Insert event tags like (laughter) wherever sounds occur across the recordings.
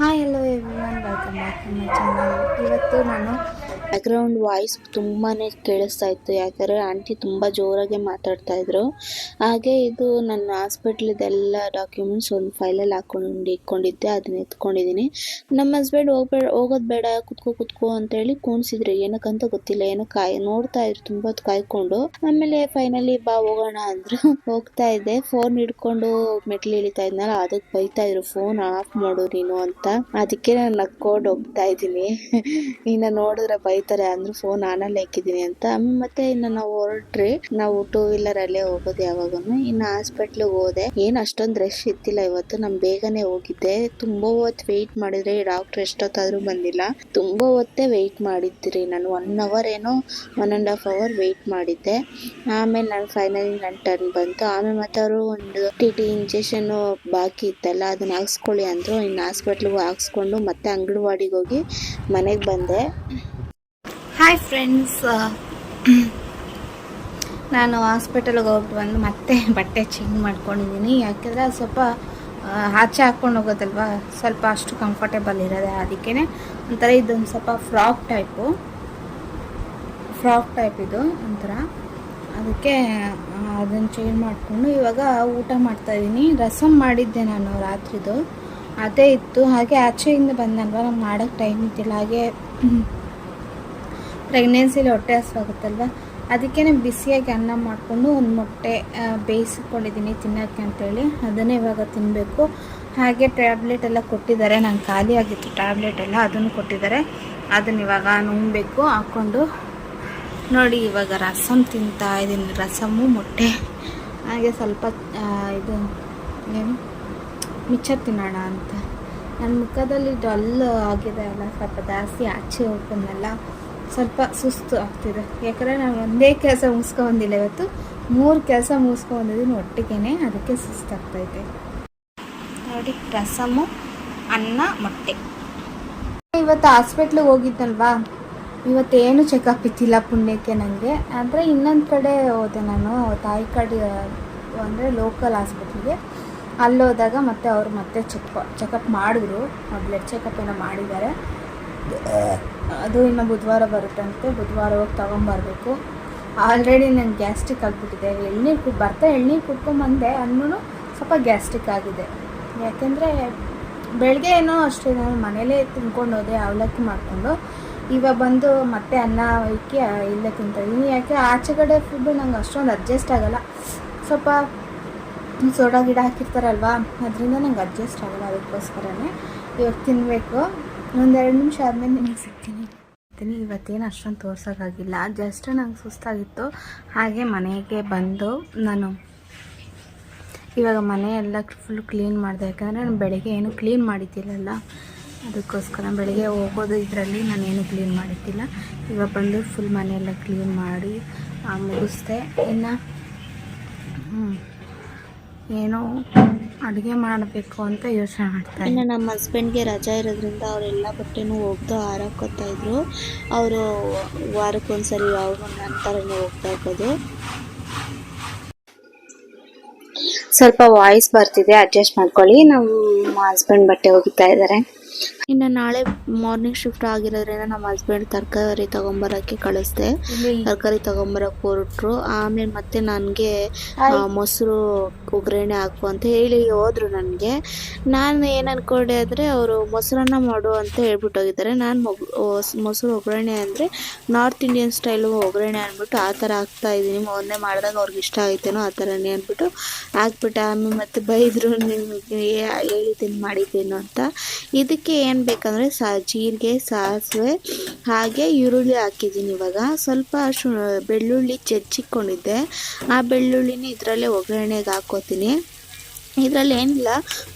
Hi hello everyone welcome back to my channel ಇವತ್ತು ನಾನು background voice ತುಂಬಾನೇ ಕೇಳಿಸ್ತಾ ಇತ್ತು. ಯಾಕಂದ್ರೆ ಆಂಟಿ ತುಂಬಾ ಜೋರಾಗಿ ಮಾತಾಡ್ತಾ ಇದ್ರು. ಹಾಗೆ ಇದು ನನ್ನ ಹಾಸ್ಪಿಟ್ಲಿದೆಲ್ಲ ಡಾಕ್ಯುಮೆಂಟ್ಸ್ ಒಂದು ಫೈಲಲ್ಲಿ ಹಾಕೊಂಡು ಇಟ್ಕೊಂಡಿದ್ದೆ. ಅದನ್ನ ಎತ್ಕೊಂಡಿದ್ದೀನಿ. ನಮ್ಮ ಹಸ್ಬೆಂಡ್ ಹೋಗ್ಬೇಡ ಹೋಗೋದು ಬೇಡ, ಕುತ್ಕೋ ಕುತ್ಕೋ ಅಂತೇಳಿ ಕೂಣಿಸಿದ್ರು ಏನಕ್ಕಂತ ಗೊತ್ತಿಲ್ಲ. ಏನೋ ಕಾಯ್, ನೋಡ್ತಾ ಇದ್ರು. ತುಂಬಾ ಕಾಯ್ಕೊಂಡು. ಆಮೇಲೆ ಫೈನಲಿ ಬಾ, ಹೋಗೋಣ ಅಂದ್ರು. ಹೋಗ್ತಾ ಇದ್ದೆ. ಫೋನ್ ಹಿಡ್ಕೊಂಡು ಮೆಟ್ಲು ಇಳಿತಾ ಇದ್ನಲ್ಲ ಅದಕ್ಕೆ ಬೈತಾ ಇದ್ರು. ಫೋನ್ ಆಫ್ ಮಾಡು ನೀನು ಅಂತ. ಅದಕ್ಕೆ ನಾನು ನಕ್ಕೊಂಡು ಹೋಗ್ತಾ ಇದ್ದೀನಿ. (laughs) ಇನ್ನ ನೋಡಿದ್ರೆ ಬೈತಾರೆ ಅಂದ್ರೆ ಫೋನ್ ಆನಲ್ಲಿ ಹಾಕಿದ್ದೀನಿ ಅಂತ. ಮತ್ತೆ ಇನ್ನ ನಾವು ಹೊರಟ್ರಿ ನಾವು ಟೂ ವೀಲರ್ ಅಲ್ಲೇ ಹೋಗೋದು ಯಾವಾಗನು. ಇನ್ನು ಹಾಸ್ಪಿಟ್ಲ್ ಹೋದೆ. ಏನ್ ಅಷ್ಟೊಂದು ರಶ್ ಇತ್ತಿಲ್ಲ ಇವತ್ತು. ನಮ್ ಬೇಗನೆ ಹೋಗಿದ್ದೆ. ತುಂಬಾ ಹೊತ್ತು ವೆಯ್ಟ್ ಮಾಡಿದ್ರೆ ಡಾಕ್ಟರ್ ಎಷ್ಟೊತ್ತಾದ್ರೂ ಬಂದಿಲ್ಲ. ತುಂಬಾ ಹೊತ್ತೇ ವೆಯ್ಟ್ ಮಾಡಿದ್ರಿ. ನಾನು ಒನ್ ಅವರ್ ಏನೋ one and half hour wait ಮಾಡಿದ್ದೆ. ಆಮೇಲೆ ನಾನು ಫೈನಲಿ ನನ್ನ ಟರ್ನ್ ಬಂತು. ಆಮೇಲೆ ಮತ್ತೆ ಅವರು ಒಂದು ಟಿ ಟಿ ಇಂಜೆಕ್ಷನ್ ಬಾಕಿ ಇತ್ತಲ್ಲ, ಅದನ್ನ ಹಾಕ್ಸ್ಕೊಳ್ಳಿ ಅಂದ್ರು. ಇನ್ನು ಹಾಸ್ಪಿಟ್ಲಿಗೆ ಹಾಕ್ಸ್ಕೊಂಡು ಮತ್ತೆ ಅಂಗನವಾಡಿಗೆ ಹೋಗಿ ಮನೆಗೆ ಬಂದೆ. ಹಾಯ್ ಫ್ರೆಂಡ್ಸ್ (clears throat) ನಾನು ಹಾಸ್ಪಿಟಲ್ಗೆ ಹೋಗಿ ಬಂದು ಮತ್ತೆ (laughs) ಬಟ್ಟೆ ಚೇಂಜ್ ಮಾಡ್ಕೊಂಡಿದ್ದೀನಿ. ಯಾಕೆಂದರೆ ಸ್ವಲ್ಪ ಆಚೆ ಹಾಕ್ಕೊಂಡು ಹೋಗೋದಲ್ವಾ? ಸ್ವಲ್ಪ ಅಷ್ಟು ಕಂಫರ್ಟೇಬಲ್ ಇರೋದೆ ಅದಕ್ಕೇ ಒಂಥರ ಇದೊಂದು ಸ್ವಲ್ಪ ಫ್ರಾಕ್ ಟೈಪು ಫ್ರಾಕ್ ಟೈಪ್ ಇದು ಒಂಥರ. ಅದಕ್ಕೆ ಅದನ್ನು ಚೇಂಜ್ ಮಾಡಿಕೊಂಡು ಇವಾಗ ಊಟ ಮಾಡ್ತಾಯಿದ್ದೀನಿ ರಸಮ್ ಮಾಡಿದ್ದೆ ನಾನು ರಾತ್ರಿದು. ಅದೇ ಇತ್ತು. ಹಾಗೆ ಆಚೆಯಿಂದ ಬಂದಲ್ವ? ನಂಗೆ ಮಾಡೋಕ್ಕೆ ಟೈಮ್ ಇದ್ದಿಲ್ಲ. ಹಾಗೆ (clears throat) ಪ್ರೆಗ್ನೆನ್ಸಿಲಿ ಹೊಟ್ಟೆ ಹಸುವಾಗುತ್ತಲ್ವ? ಅದಕ್ಕೇ ಬಿಸಿಯಾಗಿ ಅನ್ನ ಮಾಡಿಕೊಂಡು ಒಂದು ಮೊಟ್ಟೆ ಬೇಯಿಸಿಕೊಂಡಿದ್ದೀನಿ ತಿನ್ನೋಕ್ಕೆ ಅಂತೇಳಿ. ಅದನ್ನೇ ಇವಾಗ ತಿನ್ನಬೇಕು ಹಾಗೆ ಟ್ಯಾಬ್ಲೆಟ್ ಎಲ್ಲ ಕೊಟ್ಟಿದ್ದಾರೆ. ನಂಗೆ ಖಾಲಿ ಆಗಿತ್ತು ಟ್ಯಾಬ್ಲೆಟ್ ಎಲ್ಲ, ಅದನ್ನು ಕೊಟ್ಟಿದ್ದಾರೆ. ಅದನ್ನ ಇವಾಗ ನುಂಗಬೇಕು. ಹಾಕ್ಕೊಂಡು ನೋಡಿ, ಇವಾಗ ರಸಮ್ ತಿಂತಾ ಇದ್ದೀನಿ. ರಸಮು, ಮೊಟ್ಟೆ. ಹಾಗೆ ಸ್ವಲ್ಪ ಇದು, ಏನು? ಮಿಚ್ಚರ್ ತಿನ್ನೋಣ ಅಂತ. ನನ್ನ ಮುಖದಲ್ಲಿ ಡಲ್ ಆಗಿದೆ ಅಲ್ಲ, ಸ್ವಲ್ಪ ಜಾಸ್ತಿ ಆಚೆ ಹೋಗ್ಬಂದಲ್ಲ. ಸ್ವಲ್ಪ ಸುಸ್ತು ಆಗ್ತಿದೆ. ಯಾಕಂದರೆ ನಾನು ಒಂದೇ ಕೆಲಸ ಮುಗಿಸ್ಕೊಂಡಿಲ್ಲ ಇವತ್ತು. ಮೂರು ಕೆಲಸ ಮುಗಿಸ್ಕೊಂಡಿದ್ದೀನಿ ಒಟ್ಟಿಗೆ ಅದಕ್ಕೆ ಸುಸ್ತಾಗ್ತೈತೆ. ನೋಡಿ, ರಸಮು, ಅನ್ನ, ಮೊಟ್ಟೆ. ಇವತ್ತು ಹಾಸ್ಪಿಟ್ಲಿಗೆ ಹೋಗಿದ್ದಲ್ವಾ? ಇವತ್ತೇನು ಚೆಕಪ್ ಇತ್ತಿಲ್ಲ ಪುಣ್ಯಕ್ಕೆ ನನಗೆ ಆದರೆ ಇನ್ನೊಂದು ಕಡೆ ಹೋದೆ ನಾನು, ತಾಯಿ ಕಡೆ, ಅಂದರೆ ಲೋಕಲ್ ಹಾಸ್ಪಿಟ್ಲಿಗೆ. ಅಲ್ಲೋದಾಗ ಮತ್ತೆ ಅವರು ಮತ್ತೆ ಚೆಕ್ ಚೆಕಪ್ ಮಾಡಿದ್ರು. ಬ್ಲಡ್ ಚೆಕಪ್ ಏನೋ ಮಾಡಿದ್ದಾರೆ. ಅದು ಇನ್ನು ಬುಧವಾರ ಬರುತ್ತಂತೆ ಬುಧವಾರ ಹೋಗಿ ತೊಗೊಂಬರ್ಬೇಕು. ಆಲ್ರೆಡಿ ನಂಗೆ ಗ್ಯಾಸ್ಟ್ರಿಕ್ ಆಗಿಬಿಟ್ಟಿದೆ. ಎಳ್ನೀರು ಕು ಬರ್ತಾ ಎಳ್ನೀರು ಕುಡ್ಕೊಂಬಂದೆ ಅಂದ್ರೂ ಸ್ವಲ್ಪ ಗ್ಯಾಸ್ಟ್ರಿಕ್ ಆಗಿದೆ. ಯಾಕೆಂದರೆ ಬೆಳಗ್ಗೆ ಏನೋ ಅಷ್ಟೇ, ನಾನು ಮನೇಲೇ ತಿನ್ಕೊಂಡು ಹೋದೆ ಅವಲಕ್ಕಿ ಮಾಡಿಕೊಂಡು. ಇವಾಗ ಬಂದು ಮತ್ತೆ ಅನ್ನ ಇಕ್ಕಿ ಇಲ್ಲೇ ತಿಂತಾಯಿದ್ದೀನಿ ಯಾಕೆ ಆಚೆ ಕಡೆ ಫುಡ್ಡು ನಂಗೆ ಅಷ್ಟೊಂದು ಅಡ್ಜಸ್ಟ್ ಆಗೋಲ್ಲ. ಸ್ವಲ್ಪ ಸೋಡಾ ಗಿಡ ಹಾಕಿರ್ತಾರಲ್ವಾ, ಅದರಿಂದ ನಂಗೆ ಅಡ್ಜಸ್ಟ್ ಆಗೋಲ್ಲ ಅದಕ್ಕೋಸ್ಕರನೇ. ಇವಾಗ ತಿನ್ನಬೇಕು ಒಂದೆರಡು ನಿಮಿಷ ಆದಮೇಲೆ ನಿಮಗೆ ಸಿಗ್ತೀನಿ. ಸಿಗ್ತೀನಿ ಇವತ್ತೇನು ಅಷ್ಟೊಂದು ತೋರ್ಸೋಕ್ಕಾಗಿಲ್ಲ. ಜಸ್ಟ್ ನಂಗೆ ಸುಸ್ತಾಗಿತ್ತು. ಹಾಗೆ ಮನೆಗೆ ಬಂದು ನಾನು ಇವಾಗ ಮನೆ ಎಲ್ಲ ಫುಲ್ ಕ್ಲೀನ್ ಮಾಡಿದೆ. ಯಾಕಂದರೆ ನಾನು ಬೆಳಗ್ಗೆ ಏನು ಕ್ಲೀನ್ ಮಾಡಿದ್ದಿಲ್ಲಲ್ಲ ಅದಕ್ಕೋಸ್ಕರ ಬೆಳಗ್ಗೆ ಹೋಗೋದು ಇದರಲ್ಲಿ ನಾನೇನು ಕ್ಲೀನ್ ಮಾಡಿದ್ದಿಲ್ಲ ಇವಾಗ ಬಂದು ಫುಲ್ ಮನೆಯೆಲ್ಲ ಕ್ಲೀನ್ ಮಾಡಿ ಮುಗಿಸ್ದೆ. ಇನ್ನು ಏನೋ ಅಡುಗೆ ಮಾಡಬೇಕು ಅಂತ ಯೋಚನೆ ಮಾಡ್ತಾರೆ ಇನ್ನು ನಮ್ಮ ಹಸ್ಬೆಂಡ್ಗೆ ರಜಾ ಇರೋದ್ರಿಂದ ಅವರೆಲ್ಲ ಬಟ್ಟೆನೂ ಹೋಗ್ದು ಹಾರಾಕೋತಾ ಇದ್ರು. ಅವರು ವಾರಕ್ಕೊಂದ್ಸರಿ ಅವರು ನನ್ನ ಥರನೇ ಹೋಗ್ತಾ ಇರ್ಬೋದು. ಸ್ವಲ್ಪ ವಾಯ್ಸ್ ಬರ್ತಿದೆ ಅಡ್ಜಸ್ಟ್ ಮಾಡ್ಕೊಳ್ಳಿ. ನಮ್ಮ ಹಸ್ಬೆಂಡ್ ಬಟ್ಟೆ ಒಗಿತಾ ಇದ್ದಾರೆ. ಇನ್ನು ನಾಳೆ ಮಾರ್ನಿಂಗ್ ಶಿಫ್ಟ್ ಆಗಿರೋದ್ರಿಂದ ನಮ್ಮ ಹಸ್ಬೆಂಡ್ ತರಕಾರಿ ತಗೊಂಬರಕ್ಕೆ ಕಳಿಸ್ದೆ. ತರಕಾರಿ ತಗೊಂಬರಕ್ಕೆ ಹೊರಟ್ರು. ಆಮೇಲೆ ಮತ್ತೆ ನನಗೆ ಮೊಸರು ಒಗ್ಗರಣೆ ಹಾಕು ಅಂತ ಹೇಳಿ ಹೋದ್ರು ನನಗೆ. ನಾನು ಏನು ಅನ್ಕೊಂಡೆ ಅಂದರೆ ಅವರು ಮೊಸರನ್ನ ಮಾಡು ಅಂತ ಹೇಳ್ಬಿಟ್ಟು ಹೋಗಿದ್ದಾರೆ ನಾನು ಮೊಸರು ಒಗ್ಗರಣೆ ಅಂದರೆ ನಾರ್ತ್ ಇಂಡಿಯನ್ ಸ್ಟೈಲು ಒಗ್ಗರಣೆ ಅಂದ್ಬಿಟ್ಟು ಆ ಥರ ಹಾಕ್ತಾ ಇದ್ದೀನಿ. ಮೊನ್ನೆ ಮಾಡಿದಾಗ ಅವ್ರಿಗೆ ಇಷ್ಟ ಆಯ್ತೇನೋ ಆ ಥರನೇ ಅಂದ್ಬಿಟ್ಟು ಹಾಕ್ಬಿಟ್ಟೆ. ಆಮೇಲೆ ಮತ್ತೆ ಬೈದರು ನಿಮಗೆ ಹೇಳಿದ್ದೀನಿ ಮಾಡಿದ್ದೇನು ಅಂತ. ಇದಕ್ಕೆ ಏನು ಬೇಕಂದರೆ ಸಾ, ಜೀರಿಗೆ, ಸಾಸಿವೆ, ಹಾಗೆ ಈರುಳ್ಳಿ ಹಾಕಿದ್ದೀನಿ ಇವಾಗ. ಸ್ವಲ್ಪ ಶು, ಬೆಳ್ಳುಳ್ಳಿ ಜಜ್ಜಿಕೊಂಡಿದ್ದೆ ಆ ಬೆಳ್ಳುಳ್ಳಿನ ಇದರಲ್ಲೇ ಒಗ್ಗರಣೆಗೆ ಹಾಕೋತೀನಿ. ಇದರಲ್ಲಿ ಏನಿಲ್ಲ,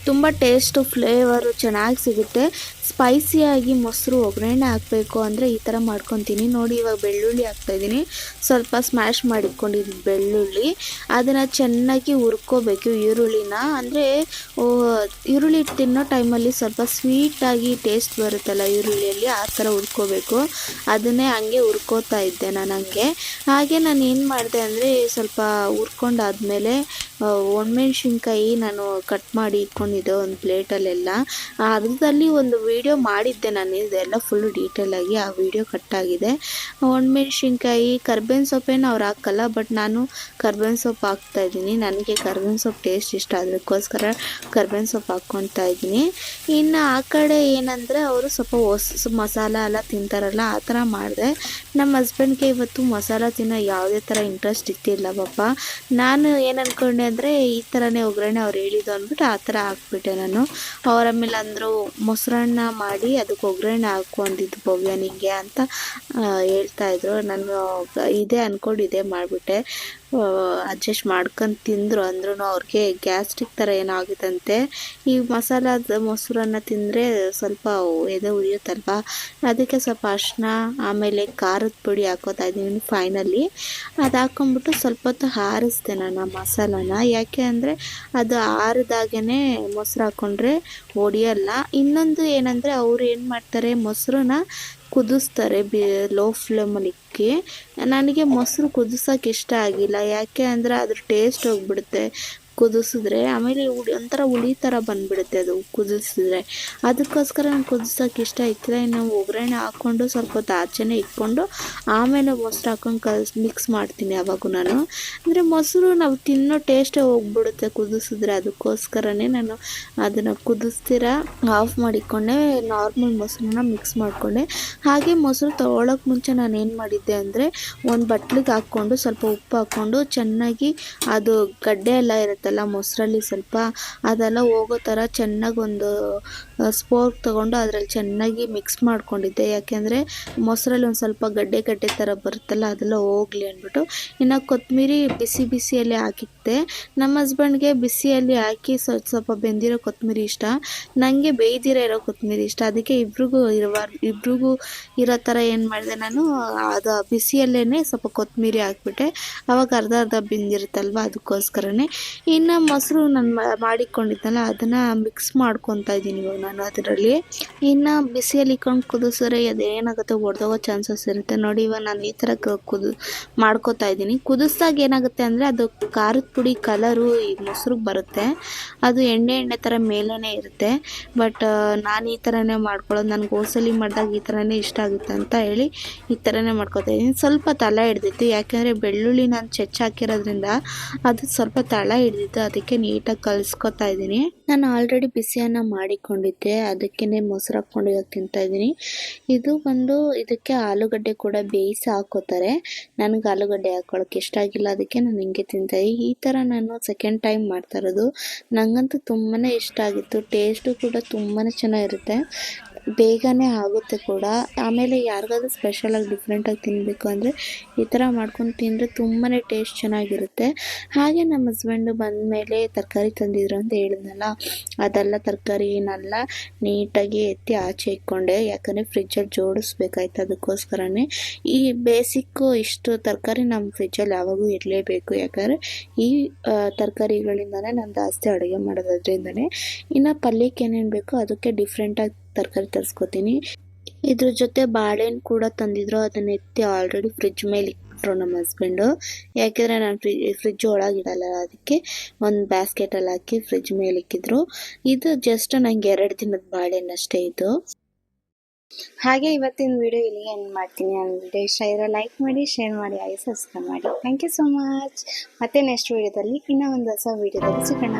ತುಂಬ ಟೇಸ್ಟು ಫ್ಲೇವರು ಚೆನ್ನಾಗಿ ಸಿಗುತ್ತೆ. ಸ್ಪೈಸಿಯಾಗಿ ಮೊಸರು ಒಗ್ಗರಣೆ ಹಾಕಬೇಕು ಅಂದರೆ ಈ ಥರ ಮಾಡ್ಕೊತೀನಿ. ನೋಡಿ, ಇವಾಗ ಬೆಳ್ಳುಳ್ಳಿ ಹಾಕ್ತಾಯಿದ್ದೀನಿ. ಸ್ವಲ್ಪ ಸ್ಮ್ಯಾಶ್ ಮಾಡಿಟ್ಕೊಂಡಿದ್ದು ಬೆಳ್ಳುಳ್ಳಿ. ಅದನ್ನು ಚೆನ್ನಾಗಿ ಹುರ್ಕೋಬೇಕು ಈರುಳ್ಳಿನ. ಅಂದರೆ ಈರುಳ್ಳಿ ತಿನ್ನೋ ಟೈಮಲ್ಲಿ ಸ್ವಲ್ಪ ಸ್ವೀಟಾಗಿ ಟೇಸ್ಟ್ ಬರುತ್ತಲ್ಲ ಈರುಳ್ಳಿಯಲ್ಲಿ, ಆ ಥರ ಹುರ್ಕೋಬೇಕು. ಅದನ್ನೇ ಹಂಗೆ ಹುರ್ಕೋತಾ ಇದ್ದೆ ನಾನು ಹಂಗೆ. ಹಾಗೆ ನಾನು ಏನು ಮಾಡಿದೆ ಅಂದರೆ, ಸ್ವಲ್ಪ ಹುರ್ಕೊಂಡಾದ್ಮೇಲೆ ಒಣಮೆಣ್ಸಿನ್ಕಾಯಿ ನಾನು ಕಟ್ ಮಾಡಿ ಇಟ್ಕೊಂಡಿದ್ದೆ ಒಂದು ಪ್ಲೇಟಲ್ಲೆಲ್ಲ ಅದರಲ್ಲಿ ಒಂದು ವಿಡಿಯೋ ಮಾಡಿದ್ದೆ ನಾನು, ಇದೆಲ್ಲ ಫುಲ್ಲು ಡೀಟೇಲಾಗಿ ಆ ವಿಡಿಯೋ ಕಟ್ಟಾಗಿದೆ ಒಣಮೆಣ್ಸಿನ್ಕಾಯಿ, ಕರ್ಬೇವಿನ ಸೊಪ್ಪೇನು ಅವ್ರು ಹಾಕಲ್ಲ ಬಟ್ ನಾನು ಕರ್ಬೇವಿನ ಸೊಪ್ಪು ಹಾಕ್ತಾ ಇದ್ದೀನಿ. ನನಗೆ ಕರ್ಬೇವಿನ ಸೊಪ್ಪು ಟೇಸ್ಟ್ ಇಷ್ಟ ಅದಕ್ಕೋಸ್ಕರ ಕರ್ಬೇವಿನ ಸೊಪ್ಪು ಹಾಕ್ಕೊತಾ ಇದ್ದೀನಿ. ಇನ್ನು ಆ ಕಡೆ ಏನಂದರೆ ಅವರು ಸ್ವಲ್ಪ ಹೊಸ ಮಸಾಲ ಎಲ್ಲ ತಿಂತಾರಲ್ಲ, ಆ ಥರ ಮಾಡಿದೆ. ನಮ್ಮ ಹಸ್ಬೆಂಡ್ಗೆ ಇವತ್ತು ಮಸಾಲ ತಿನ್ನೋ ಯಾವುದೇ ಥರ ಇಂಟ್ರೆಸ್ಟ್ ಇತ್ತಿಲ್ಲ ಪಾಪ. ನಾನು ಏನು ಅಂದ್ಕೊಂಡೆ ಅಂದರೆ, ಈ ಥರನೇ ಒಗ್ಗರಣೆ ಅವ್ರು ಹೇಳಿದ್ದು ಅಂದ್ಬಿಟ್ಟು ಆ ಥರ ಹಾಕ್ಬಿಟ್ಟೆ ನಾನು. ಅವ್ರ ಮೇಲೆ ಅಂದರು ಮೊಸರನ್ನ ಮಾಡಿ ಅದಕ್ಕೆ ಒಗ್ಗರಣೆ ಹಾಕು ಅಂದಿದ್ದು ಭವ್ಯ ನಿಂಗೆ ಅಂತ ಹೇಳ್ತಾ ಇದ್ರು. ನಾನು ಇದೇ ಅಂದ್ಕೊಂಡಿದ್ದೆ ಮಾಡಿಬಿಟ್ಟೆ. ಅಡ್ಜಸ್ಟ್ ಮಾಡ್ಕೊಂಡು ತಿಂದರು ಅಂದ್ರೂ ಅವ್ರಿಗೆ ಗ್ಯಾಸ್ಟ್ರಿಕ್ ಥರ ಏನೋ ಈ ಮಸಾಲದ ಮೊಸರನ್ನ ತಿಂದರೆ ಸ್ವಲ್ಪ ಎದೆ ಉರಿಯುತ್ತಲ್ವ, ಅದಕ್ಕೆ ಸ್ವಲ್ಪ ಅರಿಶಿನ, ಆಮೇಲೆ ಖಾರದ ಪುಡಿ ಹಾಕೋತಾ ಇದ್ದೀನಿ ಫೈನಲಿ ಅದು ಹಾಕೊಂಬಿಟ್ಟು ಸ್ವಲ್ಪ ಹೊತ್ತು ಆರಿಸ್ದೆ ನಾನು ಆ ಮಸಾಲಾನ, ಯಾಕೆ ಅಂದರೆ ಅದು ಆರಿದಾಗೇ ಮೊಸರು ಹಾಕ್ಕೊಂಡ್ರೆ ಒಡಿಯಲ್ಲ. ಇನ್ನೊಂದು ಏನಂದರೆ ಅವ್ರು ಏನು ಮಾಡ್ತಾರೆ, ಮೊಸರನ್ನ ಕುದಿಸ್ತಾರೆ, ಬಿ ಲೋ ಫ್ಲೇಮಲ್ಲಿ ಇಕ್ಕಿ ನನಗೆ ಮೊಸರು ಕುದಿಸೋಕೆ ಇಷ್ಟ ಆಗಿಲ್ಲ. ಯಾಕೆ ಅಂದರೆ ಅದ್ರ ಟೇಸ್ಟ್ ಹೋಗ್ಬಿಡುತ್ತೆ. ಕುದಿಸಿದ್ರೆ, ಆಮೇಲೆ ಉಳಿ ಒಂಥರ ಹುಳಿ ಥರ ಬಂದ್ಬಿಡುತ್ತೆ ಅದು ಕುದಿಸಿದ್ರೆ. ಅದಕ್ಕೋಸ್ಕರ ನಾನು ಕುದಿಸೋಕೆ ಇಷ್ಟ ಇಕ್ಕಿಲ್ಲ ಇನ್ನು ಒಗ್ಗರಣೆ ಹಾಕ್ಕೊಂಡು ಸ್ವಲ್ಪ ಹೊತ್ತು ಆಚೆನೇ ಇಟ್ಕೊಂಡು ಆಮೇಲೆ ಮೊಸರು ಹಾಕೊಂಡು ಕಲ್ಸ್ ಮಿಕ್ಸ್ ಮಾಡ್ತೀನಿ ಯಾವಾಗೂ ನಾನು. ಅಂದರೆ ಮೊಸರು ನಾವು ತಿನ್ನೋ ಟೇಸ್ಟೇ ಹೋಗ್ಬಿಡುತ್ತೆ ಕುದಿಸಿದ್ರೆ, ಅದಕ್ಕೋಸ್ಕರನೇ ನಾನು ಅದನ್ನು ಕುದಿಸ್ತೀರ ಆಫ್ ಮಾಡಿಕೊಂಡೆ ನಾರ್ಮಲ್ ಮೊಸರನ್ನ ಮಿಕ್ಸ್ ಮಾಡಿಕೊಂಡೆ. ಹಾಗೆ ಮೊಸರು ತೊಗೊಳಕ್ಕೆ ಮುಂಚೆ ನಾನು ಏನು ಮಾಡಿದ್ದೆ ಅಂದರೆ, ಒಂದು ಬಟ್ಲಿಗೆ ಹಾಕ್ಕೊಂಡು ಸ್ವಲ್ಪ ಉಪ್ಪು ಹಾಕ್ಕೊಂಡು ಚೆನ್ನಾಗಿ ಅದು ಗಡ್ಡೆ ಎಲ್ಲ ಇರುತ್ತಲ್ಲ ಮೊಸರಲ್ಲಿ ಸ್ವಲ್ಪ ಅದೆಲ್ಲ ಹೋಗೋ ಥರ ಚೆನ್ನಾಗಿ ಒಂದು ಸ್ಪೋರ್ಕ್ ತೊಗೊಂಡು ಅದರಲ್ಲಿ ಚೆನ್ನಾಗಿ ಮಿಕ್ಸ್ ಮಾಡ್ಕೊಂಡಿದ್ದೆ. ಯಾಕೆಂದರೆ ಮೊಸರಲ್ಲಿ ಒಂದು ಸ್ವಲ್ಪ ಗಡ್ಡೆ ಗಡ್ಡೆ ಥರ ಬರುತ್ತಲ್ಲ, ಅದೆಲ್ಲ ಹೋಗಲಿ ಅಂದ್ಬಿಟ್ಟು. ಇನ್ನು ಕೊತ್ತಂಬರಿ ಬಿಸಿ ಬಿಸಿಯಲ್ಲಿ ಹಾಕಿದ್ದೆ. ನಮ್ಮ ಹಸ್ಬೆಂಡ್ಗೆ ಬಿಸಿಯಲ್ಲಿ ಹಾಕಿ ಸ್ವಲ್ಪ ಸ್ವಲ್ಪ ಬೆಂದಿರೋ ಕೊತ್ತಂಬರಿ ಇಷ್ಟ. ನನಗೆ ಬೇಯ್ದಿರೋ ಇರೋ ಕೊತ್ತಂಬರಿ ಇಷ್ಟ. ಅದಕ್ಕೆ ಇಬ್ರಿಗೂ ಇರುವ, ಇಬ್ರಿಗೂ ಇರೋ ಥರ ಏನು ಮಾಡಿದೆ ನಾನು, ಅದು ಬಿಸಿಯಲ್ಲೇ ಸ್ವಲ್ಪ ಕೊತ್ತಂಬರಿ ಹಾಕ್ಬಿಟ್ಟೆ. ಅವಾಗ ಅರ್ಧ ಅರ್ಧ ಬೆಂದಿರುತ್ತಲ್ವ, ಅದಕ್ಕೋಸ್ಕರನೇ. ಇನ್ನು ಮೊಸರು ನಾನು ಮಾಡಿಕೊಂಡಿದ್ದಲ್ಲ ಅದನ್ನು ಮಿಕ್ಸ್ ಮಾಡ್ಕೊತಾ ಇದ್ದೀನಿ ಇವಾಗ ನಾನು ಅದರಲ್ಲಿ. ಇನ್ನು ಬಿಸಿಯಲ್ಲಿ ಇಕ್ಕೊಂಡು ಕುದಿಸಿದ್ರೆ ಅದೇನಾಗುತ್ತೆ ಒಡೆದೋಗೋ ಚಾನ್ಸಸ್ ಇರುತ್ತೆ. ನೋಡಿ ಇವಾಗ ನಾನು ಈ ಥರ ಕುದು, ಮಾಡ್ಕೋತಾ ಇದ್ದೀನಿ. ಕುದಿಸ್ದಾಗ ಏನಾಗುತ್ತೆ ಅಂದರೆ ಅದು ಖಾರದ ಪುಡಿ ಕಲರು ಈ ಮೊಸರಿಗೆ ಬರುತ್ತೆ. ಅದು ಎಣ್ಣೆ ಎಣ್ಣೆ ಥರ ಮೇಲೇ ಇರುತ್ತೆ. ಬಟ್ ನಾನು ಈ ಥರನೇ ಮಾಡ್ಕೊಳ್ಳೋದು. ನನಗೆ ಹೋಸಲಿ ಮಾಡಿದಾಗ ಈ ಥರನೇ ಇಷ್ಟ ಆಗುತ್ತೆ ಅಂತ ಹೇಳಿ ಈ ಥರನೇ ಮಾಡ್ಕೋತಾ ಇದ್ದೀನಿ. ಸ್ವಲ್ಪ ತಲೆ ಹಿಡ್ದಿತ್ತು. ಯಾಕೆಂದರೆ ಬೆಳ್ಳುಳ್ಳಿ ನಾನು ಚೆಚ್ಚ ಹಾಕಿರೋದ್ರಿಂದ ಅದು ಸ್ವಲ್ಪ ತಳ ಹಿಡ್ದಿತ್ತು. ಅದಕ್ಕೆ ನೀಟಾಗಿ ಕಲಿಸ್ಕೊತಾ ಇದ್ದೀನಿ. ನಾನು ಆಲ್ರೆಡಿ ಬಿಸಿಯನ್ನು ಮಾಡಿಕೊಂಡಿದ್ದೆ. ಅದಕ್ಕೇ ಮೊಸರು ಹಾಕ್ಕೊಂಡು ಇವಾಗ ತಿಂತಾ ಇದ್ದೀನಿ. ಇದು ಬಂದು ಇದಕ್ಕೆ ಆಲೂಗಡ್ಡೆ ಕೂಡ ಬೇಯಿಸಿ ಹಾಕೋತಾರೆ. ನನಗೆ ಆಲೂಗಡ್ಡೆ ಹಾಕೊಳಕ್ಕೆ ಇಷ್ಟ ಆಗಿಲ್ಲ. ಅದಕ್ಕೆ ನಾನು ಹಿಂಗೆ ತಿಂತಾ ಇದ್ದೀನಿ. ಈ ಥರ ನಾನು ಸೆಕೆಂಡ್ ಟೈಮ್ ಮಾಡ್ತಾ ಇರೋದು. ನನಗಂತೂ ತುಂಬಾ ಇಷ್ಟ ಆಗಿತ್ತು. ಟೇಸ್ಟು ಕೂಡ ತುಂಬಾ ಚೆನ್ನಾಗಿರುತ್ತೆ. ಬೇಗನೆ ಆಗುತ್ತೆ ಕೂಡ. ಆಮೇಲೆ ಯಾರಿಗಾದ್ರೂ ಸ್ಪೆಷಲಾಗಿ ಡಿಫ್ರೆಂಟಾಗಿ ತಿನ್ನಬೇಕು ಅಂದರೆ ಈ ಥರ ಮಾಡ್ಕೊಂಡು ತಿಂದರೆ ತುಂಬಾ ಟೇಸ್ಟ್ ಚೆನ್ನಾಗಿರುತ್ತೆ. ಹಾಗೆ ನಮ್ಮ ಹಸ್ಬೆಂಡು ಬಂದಮೇಲೆ ತರಕಾರಿ ತಂದಿದ್ರು ಅಂತ ಹೇಳಿದ್ನಲ್ಲ. ಅದೆಲ್ಲ ತರಕಾರಿನೆಲ್ಲ ನೀಟಾಗಿ ಎತ್ತಿ ಆಚೆ ಇಟ್ಕೊಂಡೆ. ಯಾಕಂದರೆ ಫ್ರಿಜ್ಜಲ್ಲಿ ಜೋಡಿಸ್ಬೇಕಾಯ್ತು ಅದಕ್ಕೋಸ್ಕರನೇ. ಈ ಬೇಸಿಕ್ಕು ಇಷ್ಟು ತರಕಾರಿ ನಮ್ಮ ಫ್ರಿಜ್ಜಲ್ಲಿ ಯಾವಾಗೂ ಇರಲೇಬೇಕು. ಯಾಕಂದರೆ ಈ ತರಕಾರಿಗಳಿಂದನೇ ನಾನು ಜಾಸ್ತಿ ಅಡುಗೆ ಮಾಡೋದ್ರಿಂದನೇ ಇನ್ನು ಪಲ್ಯಕ್ಕೆ ಏನೇನು ಬೇಕೋ ಅದಕ್ಕೆ ಡಿಫ್ರೆಂಟಾಗಿ ತರಕಾರಿ ತರಿಸ್ಕೊತೀನಿ. ಇದ್ರ ಜೊತೆ ಬಾಳೆಹಣ್ಣು ಕೂಡ ತಂದಿದ್ರು. ಅದನ್ನ ಎತ್ತಿ ಆಲ್ರೆಡಿ ಫ್ರಿಜ್ ಮೇಲೆ ಇಟ್ಟರು ನಮ್ಮ ಹಸ್ಬೆಂಡು ಯಾಕೆಂದರೆ ನಾನು ಫ್ರಿ ಫ್ರಿಜ್ ಒಳಗಿಡಲ್ಲ ಅದಕ್ಕೆ ಒಂದು ಬ್ಯಾಸ್ಕೆಟಲ್ಲಿ ಹಾಕಿ ಫ್ರಿಜ್ ಮೇಲೆ ಇಕ್ಕಿದ್ರು. ಇದು ಜಸ್ಟ್ ನಂಗೆ ಎರಡು ದಿನದ ಬಾಳೆಹಣ್ಣು ಅಷ್ಟೇ ಇದು. ಹಾಗೆ ಇವತ್ತಿನ ವಿಡಿಯೋ ಇಲ್ಲಿಗೆ ಎಂಡ್ ಮಾಡ್ತೀನಿ ಇಷ್ಟ ಇರೋ ಲೈಕ್ ಮಾಡಿ ಶೇರ್ ಮಾಡಿ ಆಗಿ ಸಬ್ಸ್ಕ್ರೈಬ್ ಮಾಡಿ. ಥ್ಯಾಂಕ್ ಯು ಸೊ ಮಚ್ ಮತ್ತೆ ನೆಕ್ಸ್ಟ್ ವಿಡಿಯೋದಲ್ಲಿ ಇನ್ನೂ ಒಂದು ಹೊಸ ವಿಡಿಯೋದಲ್ಲಿ ಸಿಗೋಣ.